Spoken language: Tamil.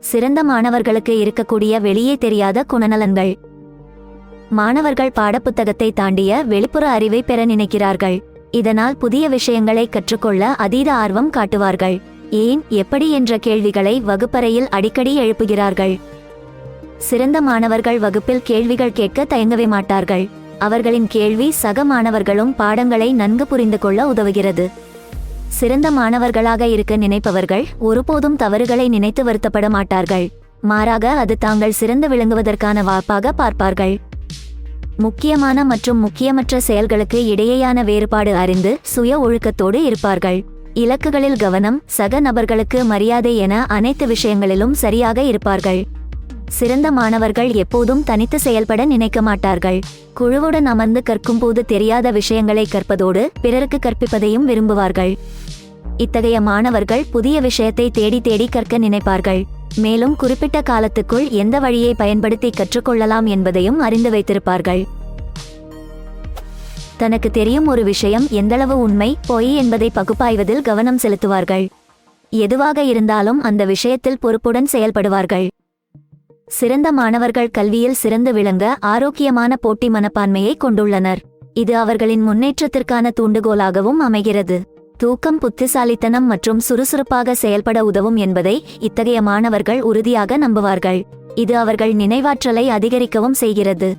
சிறந்த மாணவர்களுக்கு இருக்கக்கூடிய வெளியே தெரியாத குணநலன்கள். மாணவர்கள் பாடப்புத்தகத்தை தாண்டிய வெளிப்புற அறிவை பெற நினைக்கிறார்கள். இதனால் புதிய விஷயங்களை கற்றுக்கொள்ள அதீத ஆர்வம் காட்டுவார்கள். ஏன் எப்படி என்ற கேள்விகளை வகுப்பறையில் அடிக்கடி எழுப்புகிறார்கள். சிறந்த மாணவர்கள் வகுப்பில் கேள்விகள் கேட்க தயங்கவே மாட்டார்கள். அவர்களின் கேள்வி சக மாணவர்களும் பாடங்களை நன்கு புரிந்து கொள்ள உதவுகிறது. சிறந்த மாணவர்களாக இருக்க நினைப்பவர்கள் ஒருபோதும் தவறுகளை நினைத்து வருத்தப்பட மாட்டார்கள். மாறாக அது தாங்கள் சிறந்து விளங்குவதற்கான வாய்ப்பாக பார்ப்பார்கள். முக்கியமான மற்றும் முக்கியமற்ற செயல்களுக்கு இடையேயான வேறுபாடு அறிந்து சுய ஒழுக்கத்தோடு இருப்பார்கள். இலக்குகளில் கவனம் சக நபர்களுக்கு மரியாதை என அனைத்து விஷயங்களிலும் சரியாக இருப்பார்கள். சிறந்த மாணவர்கள் எப்போதும் தனித்து செயல்பட நினைக்க மாட்டார்கள். குழுவுடன் அமர்ந்து கற்கும்போது தெரியாத விஷயங்களை கற்பதோடு பிறருக்கு கற்பிப்பதையும் விரும்புவார்கள். இத்தகைய மாணவர்கள் புதிய விஷயத்தை தேடி தேடி கற்க நினைப்பார்கள். மேலும் குறிப்பிட்ட காலத்துக்குள் எந்த வழியை பயன்படுத்தி கற்றுக்கொள்ளலாம் என்பதையும் அறிந்து வைத்திருப்பார்கள். தனக்கு தெரியும் ஒரு விஷயம் எந்தளவு உண்மை பொய் என்பதை பகுப்பாய்வதில் கவனம் செலுத்துவார்கள். எதுவாக இருந்தாலும் அந்த விஷயத்தில் பொறுப்புடன் செயல்படுவார்கள். சிறந்த மாணவர்கள் கல்வியில் சிறந்து விளங்க ஆரோக்கியமான போட்டி மனப்பான்மையை கொண்டுள்ளனர். இது அவர்களின் முன்னேற்றத்திற்கான தூண்டுகோலாகவும் அமைகிறது. தூக்கம் புத்திசாலித்தனம் மற்றும் சுறுசுறுப்பாக செயல்பட உதவும் என்பதை இத்தகைய மாணவர்கள் உறுதியாக நம்புவார்கள். இது அவர்கள் நினைவாற்றலை அதிகரிக்கவும் செய்கிறது.